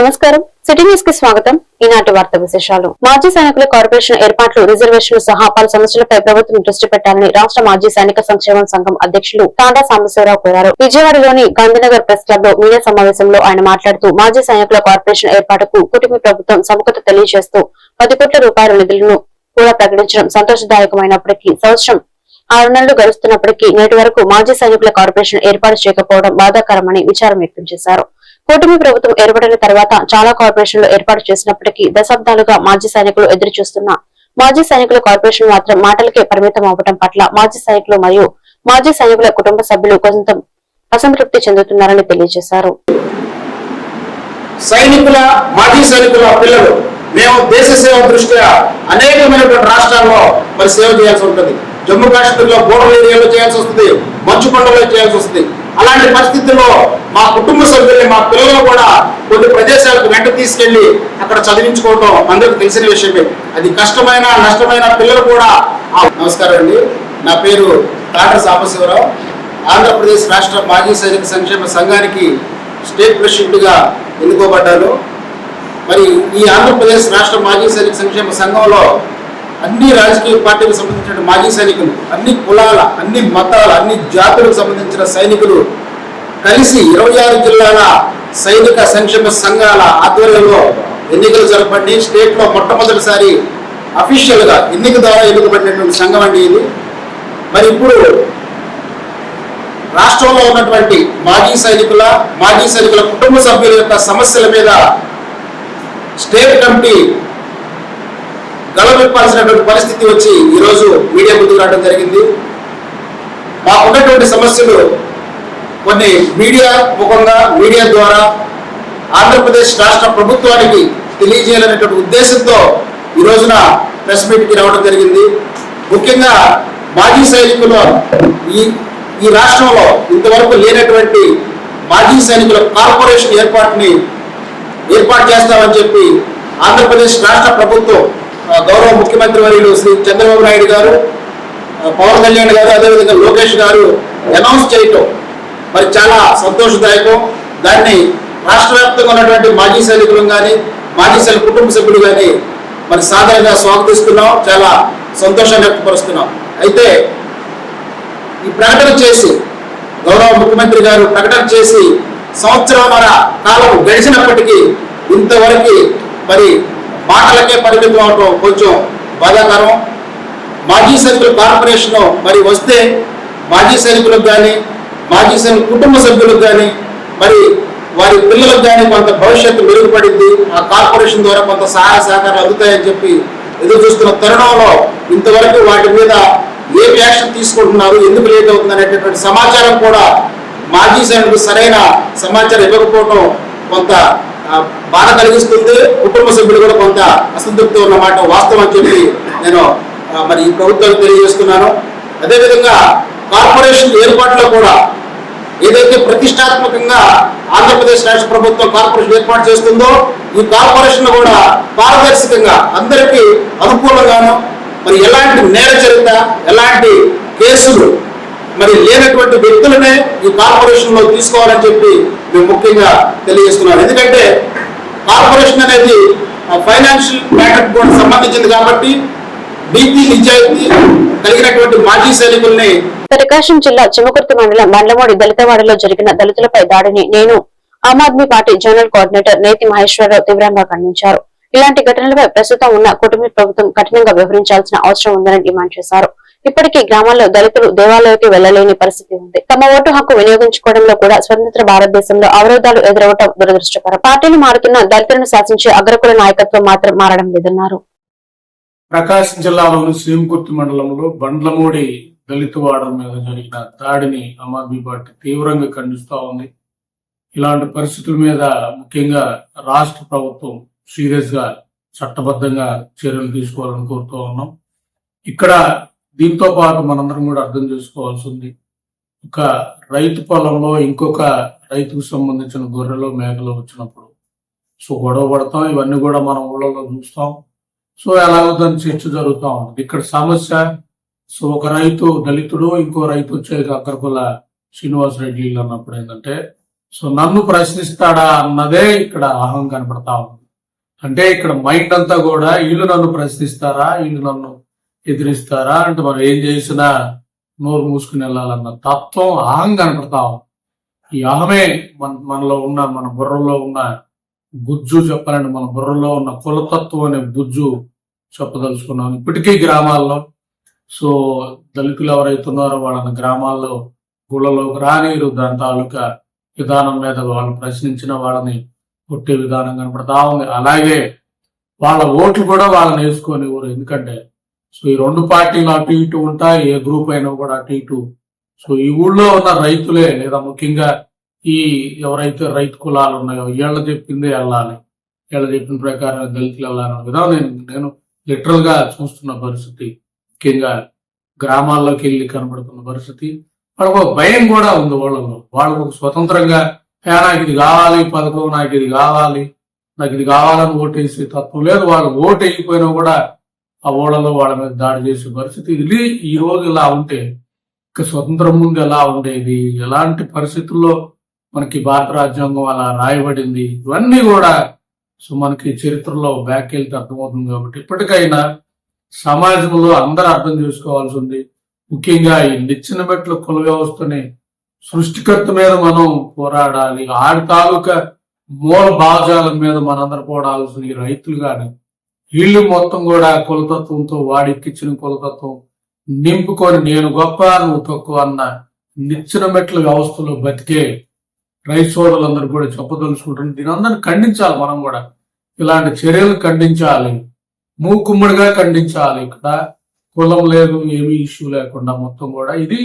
నమస్కారం. సిటీ న్యూస్కి స్వాగతం. ఈనాటి వార్త విశేషాలు. మాజీ సైనికుల కార్పొరేషన్ ఏర్పాట్లు రిజర్వేషన్లు సహా పలు సమస్యలపై ప్రభుత్వం దృష్టి పెట్టాలని రాష్ట్ర మాజీ సైనిక సంక్షేమ సంఘం అధ్యక్షులు తాండా సాంబశివరావు కోరారు. విజయవాడలోని గాంధీనగర్ ప్రెస్ క్లబ్లో మీడియా సమావేశంలో ఆయన మాట్లాడుతూ మాజీ సైనికుల కార్పొరేషన్ ఏర్పాటుకు కుటుంబ ప్రభుత్వం సముఖత తెలియజేస్తూ పది కోట్ల రూపాయల నిధులను కూడా ప్రకటించడం సంతోషదాయకమైనప్పటికీ సంవత్సరం ఆరు నెలలు గడుస్తున్నప్పటికీ నేటి వరకు మాజీ సైనికుల కార్పొరేషన్ ఏర్పాటు చేయకపోవడం బాధాకరమని విచారం వ్యక్తం చేశారు. కూటమి ప్రభుత్వం ఏర్పడిన తర్వాత చాలా కార్పొరేషన్లు ఏర్పాటు చేసినప్పటికీ దశాబ్దాలుగా మాజీ సైనికులు ఎదురు చూస్తున్న మాజీ సైనికుల కార్పొరేషన్ మాత్రం మాటలకే పరిమితం అవ్వడం పట్ల మాజీ సైనికులు మరియు మాజీ సైనికుల కుటుంబ సభ్యులు కొంత అసంతృప్తి చెందుతున్నారని తెలియజేశారు. సైనికుల మాజీ సైనికుల పిల్లలు మేము దేశ సేవ దృష్ట్యా అనేకమైనటువంటి రాష్ట్రాల్లో మరి సేవ చేయాల్సి ఉంటుంది. జమ్మూ కాశ్మీర్లో బోర్డర్ ఏరియాలో చేయాల్సి వస్తుంది మంచు కొండలో చేయాల్సి వస్తుంది. అలాంటి పరిస్థితుల్లో మా కుటుంబ సభ్యుల్ని మా పిల్లలు కూడా కొన్ని ప్రదేశాలకు వెంట తీసుకెళ్ళి అక్కడ చదివించుకోవటం అందరికి తెలిసిన విషయమే. అది కష్టమైన నష్టమైన పిల్లలు కూడా నమస్కారం అండి. నా పేరు డాక్టర్ సాంబశివరావు. ఆంధ్రప్రదేశ్ రాష్ట్ర మాజీ సైనిక సంక్షేమ సంఘానికి స్టేట్ ప్రెసిడెంట్గా ఎన్నుకోబడ్డాను. మరి ఈ ఆంధ్రప్రదేశ్ రాష్ట్ర మాజీ సైనిక సంక్షేమ సంఘంలో అన్ని రాజకీయ పార్టీలకు సంబంధించిన మాజీ సైనికులు అన్ని కులాల అన్ని మతాల అన్ని జాతులకు సంబంధించిన సైనికులు కలిసి ఇరవై ఆరు జిల్లాల సైనిక సంక్షేమ సంఘాల ఆధ్వర్యంలో ఎన్నికలు జరపండి. స్టేట్లో మొట్టమొదటిసారి అఫీషియల్గా ఎన్నిక ద్వారా ఎన్నుకబడినటువంటి సంఘం అండి ఇది. మరి ఇప్పుడు రాష్ట్రంలో ఉన్నటువంటి మాజీ సైనికుల మాజీ సైనికుల కుటుంబ సభ్యుల యొక్క సమస్యల మీద స్టేట్ కమిటీ గలవిప్పాల్సినటువంటి పరిస్థితి వచ్చి ఈరోజు మీడియా ముందుకు రావడం జరిగింది. మాకున్నటువంటి సమస్యలు కొన్ని మీడియా ముఖంగా మీడియా ద్వారా ఆంధ్రప్రదేశ్ రాష్ట్ర ప్రభుత్వానికి తెలియజేయాలనేటువంటి ఉద్దేశంతో ఈ రోజున ప్రెస్ మీట్కి రావడం జరిగింది. ముఖ్యంగా మాజీ సైనికులు ఈ ఈ రాష్ట్రంలో ఇంతవరకు లేనటువంటి మాజీ సైనికుల కార్పొరేషన్ ఏర్పాటుని ఏర్పాటు చేస్తామని చెప్పి ఆంధ్రప్రదేశ్ రాష్ట్ర ప్రభుత్వం గౌరవ ముఖ్యమంత్రి వర్యులు శ్రీ చంద్రబాబు నాయుడు గారు పవన్ కళ్యాణ్ గారు అదేవిధంగా లోకేష్ గారు అనౌన్స్ చేయటం మరి చాలా సంతోషదాయకం. దాన్ని రాష్ట్ర వ్యాప్తంగా ఉన్నటువంటి మాజీ సైనికులు కానీ మాజీ సైనిక కుటుంబ సభ్యులు కానీ మరి సాధారణంగా స్వాగతిస్తున్నాం చాలా సంతోషాన్ని వ్యక్తపరుస్తున్నాం. అయితే ఈ ప్రకటన చేసి గౌరవ ముఖ్యమంత్రి గారు ప్రకటన చేసి సంవత్సరంన్నర కాలం గడిచినప్పటికీ ఇంతవరకు మరి మాటలకే పరిమితం అవటం కొంచెం బాధాకరం. మాజీ సైనికుల కార్పొరేషన్ మరి వస్తే మాజీ సైనికులకు కానీ మాజీ సైనిక కుటుంబ సభ్యులకు కానీ మరి వారి పిల్లలకు కానీ కొంత భవిష్యత్తు మెరుగుపడింది. ఆ కార్పొరేషన్ ద్వారా కొంత సహాయ సహకారాలు అందుతాయని చెప్పి ఎదురు చూస్తున్న తరుణంలో ఇంతవరకు వాటి మీద ఏం యాక్షన్ తీసుకుంటున్నారు ఎందుకు లేట్ అవుతుంది అనేటటువంటి సమాచారం కూడా మాజీ సైనికులు సరైన సమాచారం ఇవ్వకపోవడం కొంత బాధ కలిగిస్తుంది కుటుంబ సభ్యులు కూడా కొంత అసంతృప్తి ఉన్నమాట వాస్తవం అని చెప్పి నేను మరి ఈ ప్రభుత్వానికి తెలియజేస్తున్నాను. అదేవిధంగా కార్పొరేషన్ ఏర్పాటులో కూడా ఏదైతే ప్రతిష్టాత్మకంగా ఆంధ్రప్రదేశ్ రాష్ట్ర ప్రభుత్వం కార్పొరేషన్ ఏర్పాటు చేస్తుందో ఈ కార్పొరేషన్ కూడా పారదర్శకంగా అందరికీ అనుకూలంగాను మరి ఎలాంటి నేర చరిత ఎలాంటి కేసులు మరి లేనటువంటి వ్యక్తులనే ఈ కార్పొరేషన్లో తీసుకోవాలని చెప్పి మేము ముఖ్యంగా తెలియజేస్తున్నాను ఎందుకంటే కార్పొరేషన్ అనేది ఫైనాన్షియల్ మ్యాటర్ కూడా సంబంధించింది కాబట్టి నీతి నిజాయితీ కలిగినటువంటి మాజీ సైనికుల్ని ప్రకాశం జిల్లా చిమకుర్తి మండలం బండ్లమూడి దళితవాడలో జరిగిన దళితులపై దాడిని నేను Aam Aadmi party general coordinator Neti Maheswararao తీవ్రంగా ఖండించారు. ఇలాంటి ఘటనలపై ప్రస్తుతం ఉన్న కుటుంబ ప్రభుత్వం కఠినంగా వ్యవహరించాల్సిన అవసరం ఉందని డిమాండ్ చేశారు. ఇప్పటికీ గ్రామాల్లో దళితులు దేవాలయాలకు వెళ్ళలేని పరిస్థితి ఉంది. తమ ఓటు హక్కు వినియోగించుకోవడంలో కూడా స్వతంత్ర భారతదేశంలో అవరోధాలు ఎదురవటం దురదృష్టకరం. పార్టీలు మారుతున్న దళితులను శాసించే అగ్రకుల నాయకత్వం మాత్రం మారడం లేదన్నారు. ప్రకాశం జిల్లాలోని శ్రీంకుర్తి మండలంలో బండ్లమూడి దళిత వాడల మీద జరిగిన దాడిని ఆమ్ ఆద్మీ పార్టీ తీవ్రంగా ఖండిస్తూ ఉంది. ఇలాంటి పరిస్థితుల మీద ముఖ్యంగా రాష్ట్ర ప్రభుత్వం సీరియస్గా చట్టబద్ధంగా చర్యలు తీసుకోవాలని కోరుతూ ఉన్నాం. ఇక్కడ దీంతో పాటు మనందరం కూడా అర్థం చేసుకోవాల్సి ఉంది. ఒక రైతు పొలంలో ఇంకొక రైతుకు సంబంధించిన గొర్రెలు మేకలు వచ్చినప్పుడు సో గొడవ పడతాం. ఇవన్నీ కూడా మనం ఊళ్ళలో చూస్తాం. సో ఎలాగో దాని చర్చ జరుగుతూ ఉంటుంది. ఇక్కడ సమస్య సో ఒక రైతు దళితుడు ఇంకో రైతు వచ్చే అక్కడికొల్ల శ్రీనివాస్ రెడ్డి అన్నప్పుడు ఏంటంటే సో నన్ను ప్రశ్నిస్తాడా అన్నదే ఇక్కడ అహం కనపడతా ఉంది. అంటే ఇక్కడ మైండ్ అంతా కూడా వీళ్ళు నన్ను ప్రశ్నిస్తారా? వీళ్ళు నన్ను ఎదిరిస్తారా అంటే మనం ఏం చేసినా నోరు మూసుకుని వెళ్ళాలన్న తత్వం అహం కనపడతాం ఈ అహమే మన మనలో ఉన్న మన బుర్రలో ఉన్న గుజ్జు చెప్పాలంటే మన బుర్రలో ఉన్న కులతత్వం అనే గుజ్జు చెప్పదలుచుకున్నాం ఇప్పటికీ గ్రామాల్లో. సో దళితులు ఎవరైతున్నారో వాళ్ళని గ్రామాల్లో గుళ్ళలోకి రానీరు దాని తాలూకా విధానం మీద వాళ్ళు ప్రశ్నించిన వాళ్ళని కొట్టే విధానం కనపడతా ఉంది. అలాగే వాళ్ళ ఓట్లు కూడా వాళ్ళని వేసుకొని ఎందుకంటే సో ఈ రెండు పార్టీలు అటు ఇటు ఉంటాయి ఏ గ్రూప్ అయినా కూడా అటు ఇటు. సో ఈ ఊళ్ళో ఉన్న రైతులే లేదా ముఖ్యంగా ఈ ఎవరైతే రైతు కులాలు ఉన్నాయో వీళ్ళ చెప్పిందే వెళ్ళాలి. వీళ్ళ చెప్పిన ప్రకారం దళితులు వెళ్ళాలన్న విధానం నేను నేను లిటరల్గా చూస్తున్న పరిస్థితి. ముఖ్యంగా గ్రామాల్లోకి వెళ్ళి కనబడుతున్న పరిస్థితి. వాళ్ళకు ఒక భయం కూడా ఉంది వాళ్ళలో. వాళ్ళకు స్వతంత్రంగా నాకు ఇది కావాలి పథకం నాకు ఇది కావాలి నాకు ఇది కావాలని ఓటేసే తత్వం లేదు. వాళ్ళు ఓటు అయిపోయినా కూడా ఆ ఓళ్ళలో వాళ్ళ మీద దాడి చేసే పరిస్థితి. ఇది ఈ రోజు ఇలా ఉంటే ఇక స్వతంత్రం ముందు ఎలా ఉండేది ఎలాంటి పరిస్థితుల్లో మనకి భారత రాజ్యాంగం అలా రాయబడింది ఇవన్నీ కూడా సో మనకి చరిత్రలో బ్యాక్ వెళ్తే అర్థమవుతుంది కాబట్టి ఇప్పటికైనా సమాజంలో అందరూ అర్థం చేసుకోవాల్సి ఉంది. ముఖ్యంగా ఈ నిచ్చిన మెట్ల కుల వ్యవస్థని సృష్టికర్త మీద మనం పోరాడాలి ఆడి తాలూకా మూల భాగాల మీద మనందరం పోరాడాల్సింది ఈ రైతులు కానీ వీళ్ళు మొత్తం కూడా కులతత్వంతో వాడికిచ్చిన కులతత్వం. నింపుకొని నేను గొప్ప నువ్వు తక్కువ అన్న నిచ్చిన మెట్ల వ్యవస్థలో బతికే రైతు సోదరులందరూ కూడా చెప్పదలుచుకుంటున్నారు దీని అందరిని ఖండించాలి మనం కూడా. ఇలాంటి చర్యలు ఖండించాలి. మూకుమ్మడిగా ఖండించాలి. ఇక్కడ కులం లేదు ఏమీ ఇష్యూ లేకుండా మొత్తం కూడా ఇది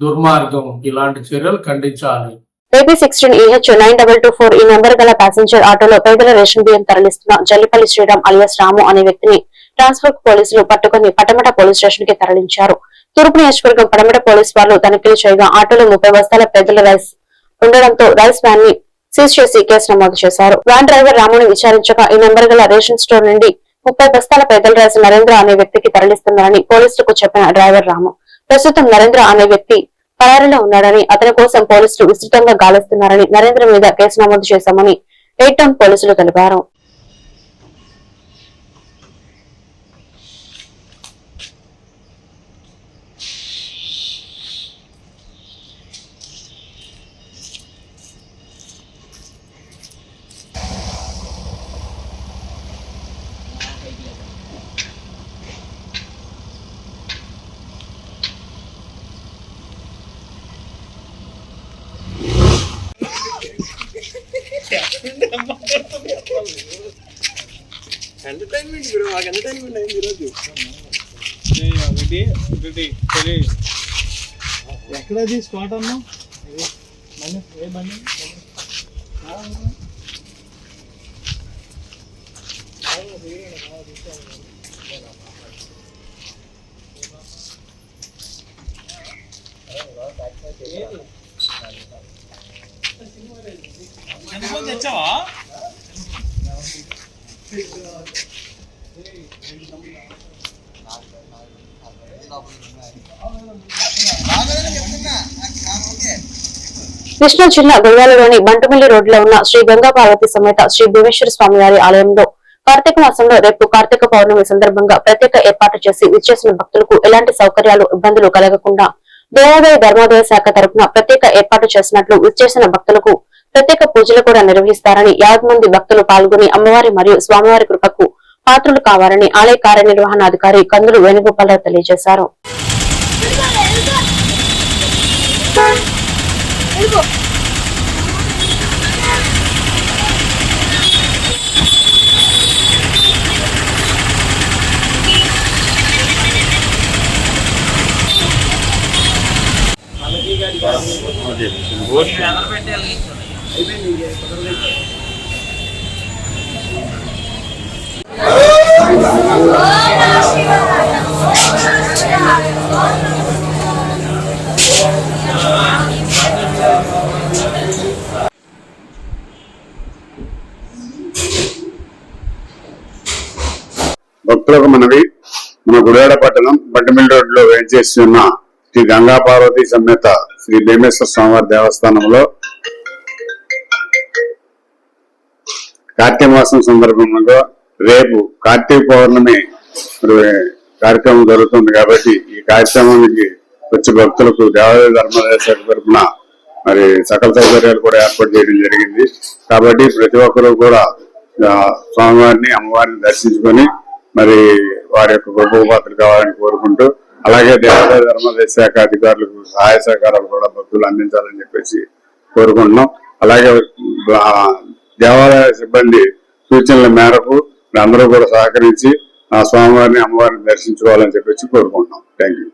దుర్మార్గం. ఇలాంటి చర్యలు ఖండించాలి. AP sixteen EH nine double two four ఈ నెంబర్ గల ప్యాసింజర్ ఆటోలో పేదల రేషన్ బియ్యం తరలిస్తున్న జల్లిపల్లి శ్రీరామ్ అలియాస్ రాము అనే వ్యక్తిని ట్రాన్స్ఫర్ పోలీసులు పట్టుకుని పటమట పోలీస్ స్టేషన్కి తరలించారు. తూర్పు నియోజకవర్గం పటమట పోలీసు వాళ్ళు తనిఖీలు చేయగా ఆటోలో ముప్పై బస్తాల పేదల రైస్ ఉండడంతో రైస్ వ్యాన్ని సీజ్ చేసి కేసు నమోదు చేశారు. వ్యాన్ డ్రైవర్ రాముని విచారించగా ఈ నెంబర్ గల రేషన్ స్టోర్ నుండి ముప్పై బస్తాల పేదల రైస్ నరేంద్ర అనే వ్యక్తికి తరలిస్తున్నారని పోలీసులకు చెప్పిన డ్రైవర్ రాము. ప్రస్తుతం నరేంద్ర అనే వ్యక్తి పరారీలో ఉన్నాడని అతని కోసం పోలీసులు విస్తృతంగా గాలిస్తున్నారని నరేంద్ర మీద కేసు నమోదు చేశామని ఎయిట్ టౌన్ పోలీసులు తెలిపారు. ఎంటర్టైన్మెంట్ బ్రో మాకు ఎంటర్టైన్మెంట్ అయింది ఈరోజు. ఒకటి ఒకటి తెలి ఎక్కడది స్పాట్ అన్నా? ఏ బండి తెచ్చావా? కృష్ణా జిల్లా గొయ్యాలలోని బంటుమిల్లి రోడ్లో ఉన్న శ్రీ గంగా పార్వతి సమేత శ్రీ భీమేశ్వర స్వామి వారి ఆలయంలో కార్తీక మాసంలో రేపు కార్తీక పౌర్ణమి సందర్భంగా ప్రత్యేక ఏర్పాటు చేసి విచ్చేసిన భక్తులకు ఎలాంటి సౌకర్యాలు ఇబ్బందులు కలగకుండా దేవాదాయ ధర్మాదాయ శాఖ తరపున ప్రత్యేక ఏర్పాటు చేసినట్లు విచ్చేసిన భక్తులకు ప్రత్యేక పూజలు కూడా నిర్వహిస్తారని యాభై మంది భక్తులు పాల్గొని అమ్మవారి మరియు స్వామివారి కృపకు పాత్రులు కావాలని ఆలయ కార్యనిర్వహణాధికారి కందులు వేణుగోపాలరావు తెలియజేశారు. Альбо! Вот. భక్తులకు మనవి మన గుడివాడ పట్టణం బడ్డమిల్ రోడ్లో వేంచేసి ఉన్న శ్రీ గంగా పార్వతి సమేత శ్రీ భీమేశ్వర స్వామివారి దేవస్థానంలో కార్తీక మాసం రేపు కార్తీక పౌర్ణమి కార్యక్రమం జరుగుతుంది కాబట్టి ఈ కార్యక్రమానికి వచ్చే భక్తులకు దేవాలయ ధర్మాలయ శాఖ తరఫున మరి సకల సౌకర్యాలు కూడా ఏర్పాటు చేయడం జరిగింది. కాబట్టి ప్రతి ఒక్కరూ కూడా స్వామివారిని అమ్మవారిని దర్శించుకొని మరి వారి యొక్క గొప్ప పాత్రలు కావాలని కోరుకుంటూ అలాగే దేవాలయ ధర్మాలయ శాఖ అధికారులకు సహాయ సహకారాలు కూడా భక్తులు అందించాలని చెప్పేసి కోరుకుంటున్నాం. అలాగే దేవాలయ సిబ్బంది సూచనల మేరకు అందరూ కూడా సహకరించి ఆ స్వామివారిని అమ్మవారిని దర్శించుకోవాలని చెప్పేసి కోరుకుంటున్నాం.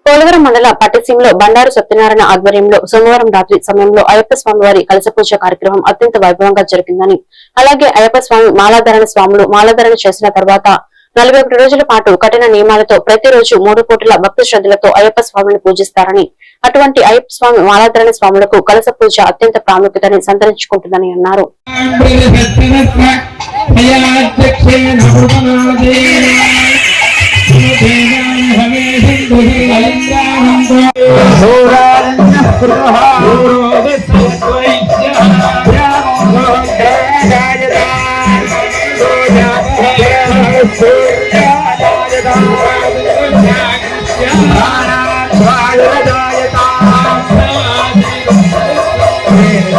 పోలవరం మండల పట్టిసీమలో బండారు సత్యనారాయణ ఆధ్వర్యంలో సోమవారం రాత్రి సమయంలో అయ్యప్ప స్వామి వారి కలస పూజ కార్యక్రమం అత్యంత వైభవంగా జరిగిందని అలాగే అయ్యప్ప స్వామి మాలాధరణ స్వాములు మాలాధరణ చేసిన తర్వాత నలభై ఒకటి రోజుల పాటు కఠిన నియమాలతో ప్రతిరోజు మూడు కోట్ల భక్తి శ్రద్ధలతో అయ్యప్ప స్వామిని పూజిస్తారని అటువంటి అయ్యప్ప స్వామి మాలాధరణ స్వాములకు కలస పూజ అత్యంత ప్రాముఖ్యతని సంతరించుకుంటుందని అన్నారు.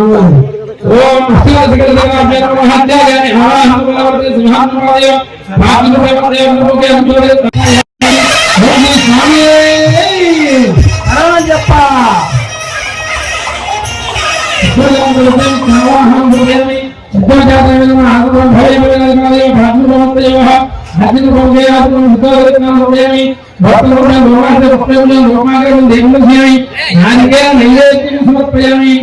ओम शिवा सिकल देवा अपने नाम हत्या यानी हरा हम बोला वर्ते सुहान महादेव भाग में देवा देव लोग के हम जोड़े भगवान स्वामी ఆవాహం కులవర్తే సిద్ధజాతమే నమః ఆగమం భయమే నమః భాగ్యవంతయోః భక్తిలోకే ఆత్మ ఉత్తరత్నామోయమి భక్తులను లోమాదే భక్తులను లోమాదే దేవముఖ్యామి నానికే నైవేద్యం సమర్పయామి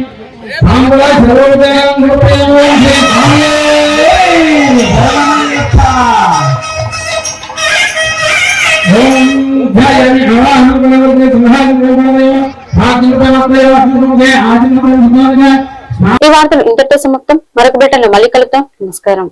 ఆంధ్ర సర్వోదయం సమర్పయామి శ్రీ స్వామి శరణమయ్యప్ప ఓం ధ్యాయామి ఆవాహన కులవర్తే సింహాది దేవాలయ భాగ్యవంతయోః ఆత్మలోకే ఆదిత్య ఈ వార్తలు ఇంతటితో సమాప్తం. మరొక బిడ్డలో మళ్ళీ కలుద్దాం. నమస్కారం.